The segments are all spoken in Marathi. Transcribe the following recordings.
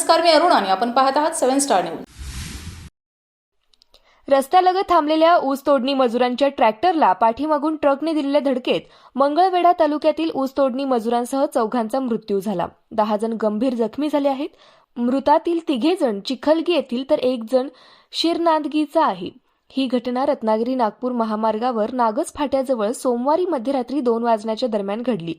नमस्कार मी अरुण आणि आपण पाहत आहात सेव्हन स्टार न्यूज. रस्त्यालगत थांबलेल्या ऊस तोडणी मजुरांच्या ट्रॅक्टरला पाठीमागून ट्रकने दिलेल्या धडकेत मंगळवेढा तालुक्यातील ऊस तोडणी मजुरांसह चौघांचा मृत्यू झाला. दहा जण गंभीर जखमी झाले आहेत. मृतातील तिघे जण चिखलगी येथील तर एक जण शिरनांदगीचा आहे. ही घटना रत्नागिरी नागपूर महामार्गावर नागज फाट्याजवळ सोमवारी मध्यरात्री दोन वाजण्याच्या दरम्यान घडली.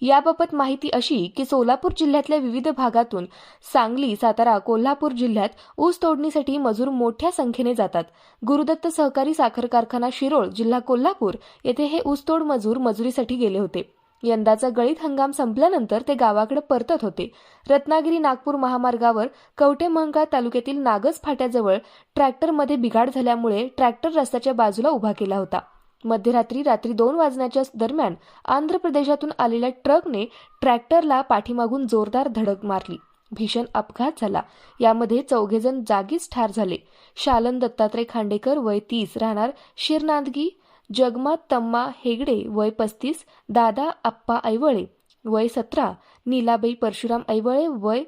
याबाबत माहिती अशी की सोलापूर जिल्ह्यातल्या विविध भागातून सांगली सातारा कोल्हापूर जिल्ह्यात ऊस तोडणीसाठी मजूर मोठ्या संख्येने जातात. गुरुदत्त सहकारी साखर कारखाना शिरोळ जिल्हा कोल्हापूर येथे हे ऊसतोड मजूर मजुरीसाठी गेले होते. यंदाचा गळीत हंगाम संपल्यानंतर ते गावाकडे परतत होते. रत्नागिरी नागपूर महामार्गावर कवटेमहंका तालुक्यातील नागज फाट्याजवळ ट्रॅक्टरमध्ये बिघाड झाल्यामुळे ट्रॅक्टर रस्त्याच्या बाजूला उभा केला होता. मध्यरात्री रात्री दोन वाजण्याच्या दरम्यान आंध्र प्रदेशातून आलेल्या ट्रकने ट्रॅक्टरला पाठीमागून जोरदार धडक मारली. भीषण अपघात झाला. यामध्ये चौघेजण जागीच ठार झाले. शालन दत्तात्रय खांडेकर वय तीस राहणार शिरनांदगी जगमा तम्मा हेगडे वय पस्तीस दादा आप्पा ऐवळे वय सतरा नीलाबाई परशुराम ऐवळे वय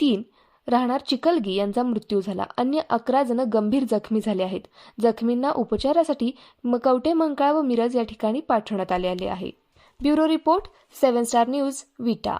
तीन राहणार चिकलगी यांचा मृत्यू झाला. अन्य अकरा जण गंभीर जखमी झाले आहेत. जखमींना उपचारासाठी मकवटे मंकाळ व मिरज या ठिकाणी पाठवण्यात आले आले आहे. Bureau report seven star news Vita.